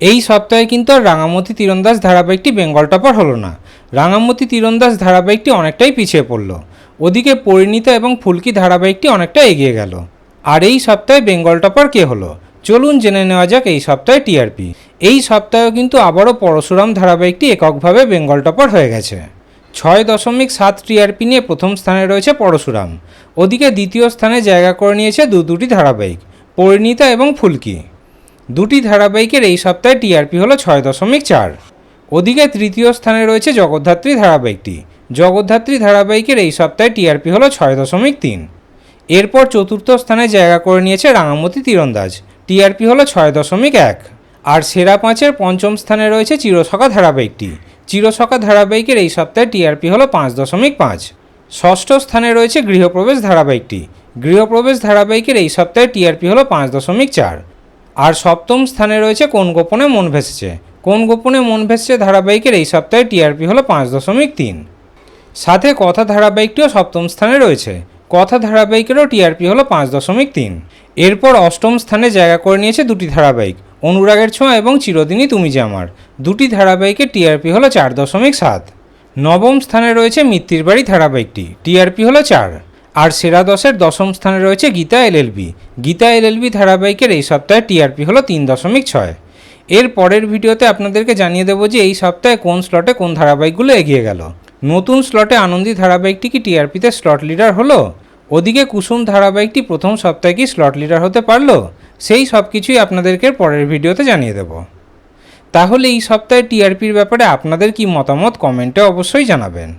এই সপ্তাহে কিন্তু আর রাঙামতি তীরন্দাজ ধারাবাহিকটি বেঙ্গল টপার হলো না। রাঙামতি তীরন্দাজ ধারাবাহিকটি অনেকটাই পিছিয়ে পড়ল। ওদিকে পরিণীতা এবং ফুলকি ধারাবাহিকটি অনেকটা এগিয়ে গেল। আর এই সপ্তাহে বেঙ্গল টপার কে হলো? চলুন জেনে নেওয়া যাক এই সপ্তাহে টিআরপি। এই সপ্তাহেও কিন্তু আবারও পরশুরাম ধারাবাহিকটি এককভাবে বেঙ্গল টপার হয়ে গেছে। ছয় দশমিক সাত টিআরপি নিয়ে প্রথম স্থানে রয়েছে পরশুরাম। ওদিকে দ্বিতীয় স্থানে জায়গা করে নিয়েছে দু দুটি ধারাবাহিক, পরিণীতা এবং ফুলকি। দুটি ধারাবাহিকের এই সপ্তাহে টিআরপি হলো ছয় দশমিক চার। ওদিকে তৃতীয় স্থানে রয়েছে জগদ্ধাত্রী ধারাবাহিকটি। জগদ্ধাত্রী ধারাবাহিকের এই সপ্তাহে টিআরপি হলো ছয় দশমিক তিন। এরপর চতুর্থ স্থানে জায়গা করে নিয়েছে রাঙামতি তীরন্দাজ। টিআরপি হলো ছয় দশমিক এক। আর সেরা পাঁচের পঞ্চম স্থানে রয়েছে চিরসখা ধারাবাহিকটি। চিরসখা ধারাবাহিকের এই সপ্তাহে টিআরপি হলো পাঁচ দশমিক পাঁচ। ষষ্ঠ স্থানে রয়েছে গৃহপ্রবেশ ধারাবাহিকটি। গৃহপ্রবেশ ধারাবাহিকের এই সপ্তাহে টিআরপি হলো পাঁচ দশমিক চার। আর সপ্তম স্থানে রয়েছে কোন গোপনে মন ভেসেছে? কোন গোপনে মন ভেসেছে ধারাবাহিকের এই সপ্তাহে টিআরপি হলো পাঁচ দশমিক তিন। সাথে কথা ধারাবাহিকটিও সপ্তম স্থানে রয়েছে। কথা ধারাবাহিকেরও টিআরপি হলো পাঁচ দশমিক তিন। এরপর অষ্টম স্থানে জায়গা করে নিয়েছে দুটি ধারাবাহিক, অনুরাগের ছোঁয়া এবং চিরদিনই তুমি যে আমার। দুটি ধারাবাহিকের টিআরপি হলো চার দশমিক সাত। নবম স্থানে রয়েছে মিত্তির বাড়ি ধারাবাহিকটি, টিআরপি হলো চার। আর সেরা দশের দশম স্থানে রয়েছে গীতা এলএলবি গীতা এলএলবি ধারাবাহিকের এই সপ্তাহে টিআরপি হলো তিন দশমিক ছয়। এর পরের ভিডিওতে আপনাদেরকে জানিয়ে দেবো যে এই সপ্তাহে কোন স্লটে কোন ধারাবাহিকগুলো এগিয়ে গেল। নতুন স্লটে আনন্দী ধারাবাহিকটি কি টিআরপিতে স্লট লিডার হলো? ওদিকে কুসুম ধারাবাহিকটি প্রথম সপ্তাহে কি স্লট লিডার হতে পারল? সেই সব কিছুই আপনাদেরকে পরের ভিডিওতে জানিয়ে দেব। তাহলে এই সপ্তাহে টিআরপির ব্যাপারে আপনাদের কি মতামত কমেন্টে অবশ্যই জানাবেন।